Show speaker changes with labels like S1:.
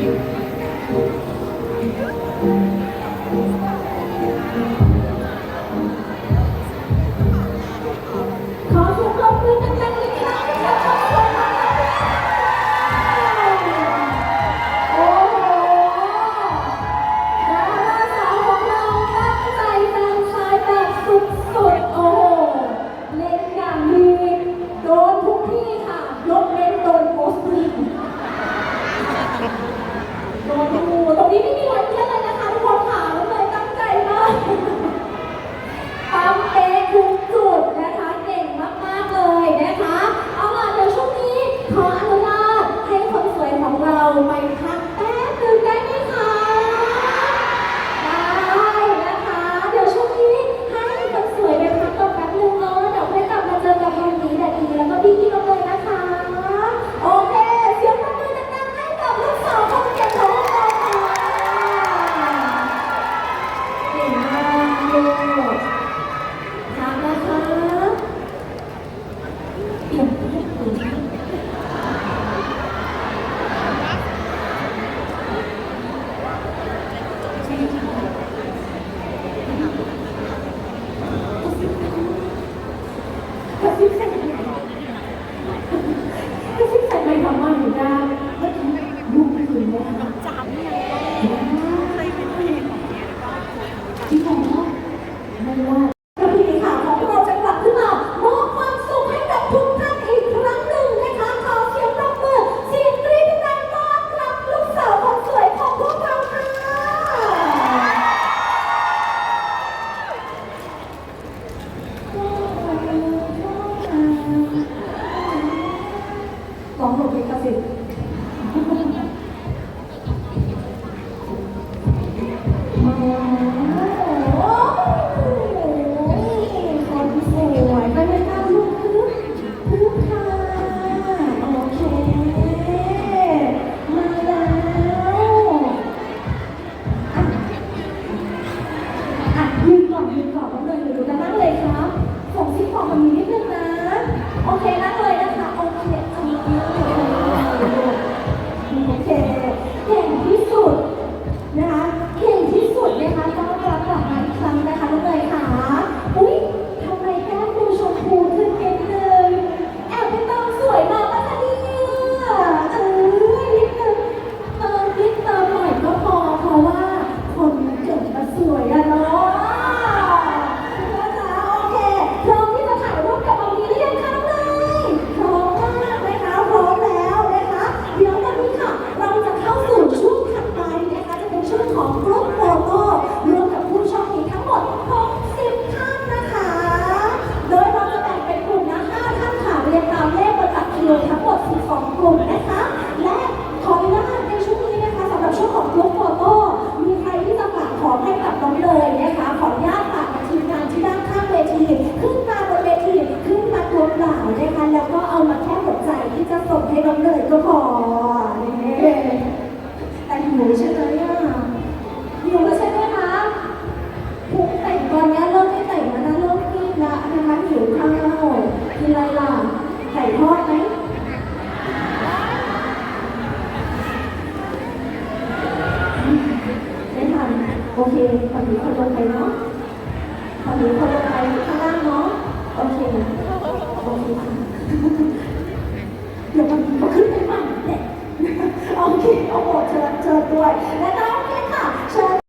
S1: you. ่ใส่ไม่ทำ
S2: งา
S1: อยู่ได้เมื่อกี้ลูกไม่คืนไหคะ 对。 นูใช่ไหมอะหิวแล้วใช่ไหมคะพุงแต่งตอนนี้เริ่มไม่แต่งแล้วนะเริ่มรีบละนะคะหิวข้าวกินอะไรล่ะไข่ทอดไหมไม่ทัโอเคตอนนี้คนลงไปเนาะตอนนี้คนลงไปข้างล่างเนาะโอเคโอเค rồi